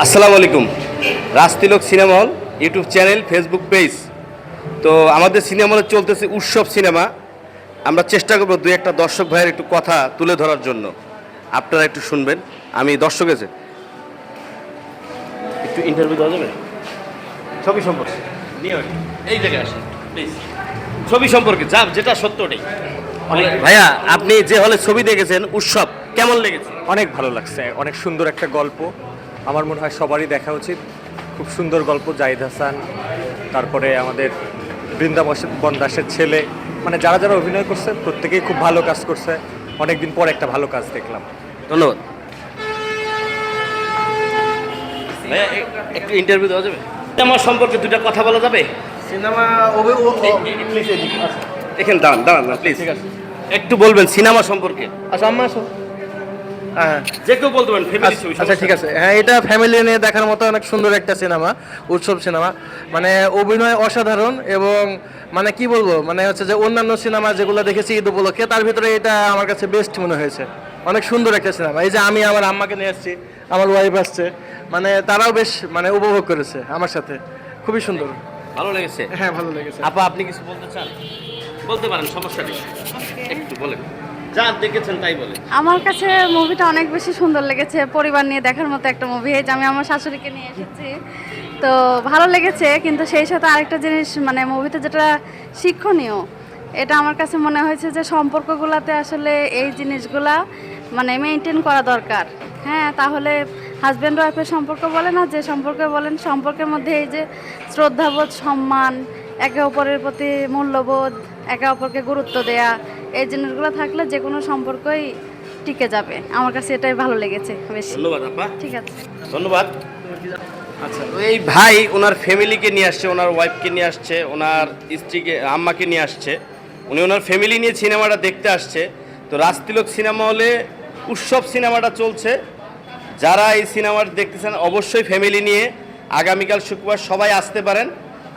আসসালামু আলাইকুম। Rajtilak cinema hall YouTube channel Facebook page. তো আমাদের সিনেমা হলে চলতেছে উৎসব সিনেমা। আমরা চেষ্টা করব দু একটা দর্শক ভাইয়ের একটু কথা তুলে ধরার জন্য। আপনারা একটু শুনবেন। আমি দর্শক আছে। একটু ইন্টারভিউ দেওয়া যাবে? ছবি সম্পর্কে। এই জায়গায় আসেন প্লিজ ছবি সম্পর্কে যা যেটা সত্য ওটাই। ভাইয়া আপনি যে হলে ছবি দেখেছেন উৎসব কেমন লেগেছে? অনেক ভালো লাগছে অনেক সুন্দর একটা গল্প। আমার মনে হয় সবারই দেখা উচিত। খুব সুন্দর গল্প জাহিদ হাসান তারপরে আমাদের বৃন্দাবন দাসের ছেলে। মানে যারা যারা অভিনয় করছে প্রত্যেকেই খুব ভালো কাজ করছে। অনেকদিন পর একটা ভালো কাজ দেখলাম। ধন্যবাদ। একটু ইন্টারভিউ দেওয়া যাবে? আমার সম্পর্কে দুটা কথা বলা যাবে? সিনেমা এখানে দাঁড়ান দাঁড়ান না প্লিজ ঠিক আছে। একটু বলবেন সিনেমা সম্পর্কে। আচ্ছা হ্যাঁ যে কেউ বলতে পারেন ফ্যামিলি ছবি আচ্ছা ঠিক আছে। হ্যাঁ এটা ফ্যামিলি নিয়ে দেখার মতো অনেক সুন্দর একটা সিনেমা উৎসব সিনেমা। মানে অভিনয় অসাধারণ এবং মানে কি বলব মানে হচ্ছে যে অন্যান্য সিনেমা যেগুলো দেখেছি ঈদ উপলক্ষে তার ভিতরে এটা আমার কাছে বেস্ট মনে হয়েছে। অনেক সুন্দর একটা সিনেমা। এই যে আমি আমার আম্মাকে নিয়ে আসছি আমার ওয়াইফ আসছে মানে তারাও বেশ মানে উপভোগ করেছে আমার সাথে। খুবই সুন্দর। ভালো লেগেছে? হ্যাঁ ভালো লেগেছে। আপা আপনি কিছু বলতে চান? বলতে পারেন সমস্যা নেই। একটু বলেন। আমার কাছে মুভিটা অনেক বেশি সুন্দর লেগেছে। পরিবার নিয়ে দেখার মতো একটা মুভি এই যে আমি আমার শাশুড়িকে নিয়ে এসেছি। তো ভালো লেগেছে, কিন্তু সেই সাথে আরেকটা জিনিস মানে মুভিতে যেটা শিক্ষণীয়, এটা আমার কাছে মনে হয়েছে যে সম্পর্কগুলোতে আসলে এই জিনিসগুলা মানে মেনটেন করা দরকার। হ্যাঁ তাহলে হাজব্যান্ড ওয়াইফের সম্পর্ক বলেন আর যে সম্পর্কে বলেন, সম্পর্কের মধ্যে এই যে শ্রদ্ধাবোধ, সম্মান, একে অপরের প্রতি মূল্যবোধ একে অপরকে গুরুত্ব দেয়া এই জিনিসগুলো থাকলে যে কোনো সম্পর্কই টিকে যাবে। আমার কাছে এটাই ভালো লেগেছে বেশি। ধন্যবাদ আপা। ঠিক আছে। ধন্যবাদ। আচ্ছা এই ভাই ওনার ফ্যামিলিকে নিয়ে আসছে ওনার ওয়াইফকে নিয়ে আসছে ওনার স্ত্রীকে আম্মাকে নিয়ে আসছে। উনি ওনার ফ্যামিলি নিয়ে সিনেমাটা দেখতে আসছে। তো রাজতিলক সিনেমা হলে উৎসব সিনেমাটা চলছে। যারা এই সিনেমাটা দেখতেছেন অবশ্যই ফ্যামিলি নিয়ে আগামীকাল শুক্রবার সবাই আসতে পারেন।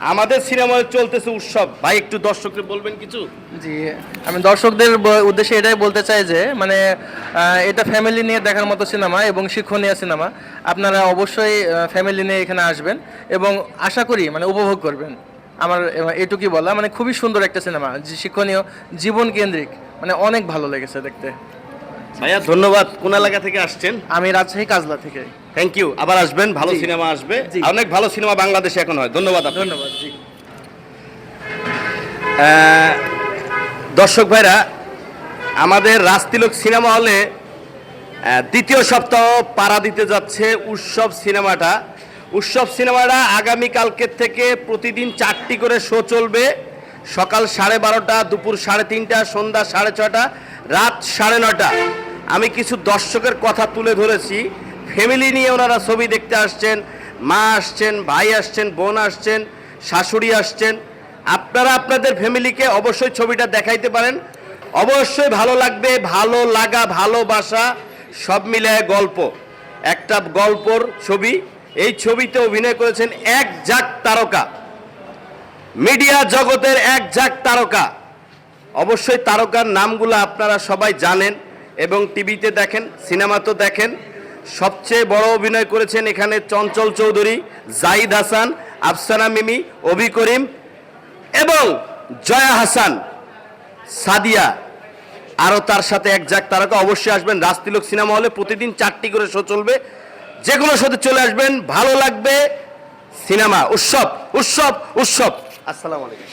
আমাদের সিনেমা চলতেছে উৎসব। ভাই একটু দর্শককে বলবেন কিছু? জি আমি দর্শকদের উদ্দেশ্যে এটাই বলতে চাই যে মানে এটা ফ্যামিলি নিয়ে দেখার মতো সিনেমা এবং শিক্ষণীয় সিনেমা। আপনারা অবশ্যই ফ্যামিলি নিয়ে এখানে আসবেন এবং আশা করি মানে উপভোগ করবেন। আমার এটুকুই বলা মানে খুবই সুন্দর একটা সিনেমা যে শিক্ষণীয় জীবন কেন্দ্রিক মানে অনেক ভালো লেগেছে দেখতে। ভাইয়া ধন্যবাদ। কোন এলাকা থেকে আসছেন? আমি রাজশাহী কাজলা থেকে। থ্যাংক ইউ আবার আসবেন ভালো সিনেমা আসবে। অনেক ভালো সিনেমা বাংলাদেশে এখন হয়। ধন্যবাদ ধন্যবাদ জি। দর্শক ভাইরা আমাদের রাজতিলক সিনেমা হলে দ্বিতীয় সপ্তাহ পাড়া দিতে যাচ্ছে উৎসব সিনেমাটা। উৎসব সিনেমাটা আগামীকালকের থেকে প্রতিদিন চারটি করে শো চলবে। সকাল সাড়ে বারোটা দুপুর সাড়ে তিনটা সন্ধ্যা সাড়ে ছটা রাত সাড়ে নটা আমি কিছু দর্শকের কথা তুলে ধরেছি। ফ্যামিলি নিয়ে ওনারা ছবি দেখতে আসছেন, মা আসছেন, ভাই আসছেন, বোন আসছেন, শাশুড়ি আসছেন। আপনারা আপনাদের ফ্যামিলিকে অবশ্যই ছবিটা দেখাইতে পারেন। অবশ্যই ভালো লাগবে, ভালো লাগা, ভালোবাসা, সব মিলায় গল্প। একটা গল্পর ছবি। এই ছবিতে অভিনয় করেছেন এক জাক তারকা। মিডিয়া জগতের এক জাক তারকা। অবশ্যই তারকার নামগুলো আপনারা সবাই জানেন এবং টিভিতে দেখেন, সিনেমাতেও দেখেন। সবচেয়ে বড় অভিনয় করেছেন এখানে চঞ্চল চৌধুরী জাহিদ হাসান, আফসানা মিমি, অভি করিম এবং জয়া হাসান। সাদিয়া, আরও তার সাথে এক জাক তারকা অবশ্যই আসবেন রাজতিলক সিনেমা হলে প্রতিদিন চারটি করে শো চলবে। যে কোনো চলে আসবেন, ভালো লাগবে সিনেমা, উৎসব উৎসব উৎসব। আসসালামু আলাইকুম।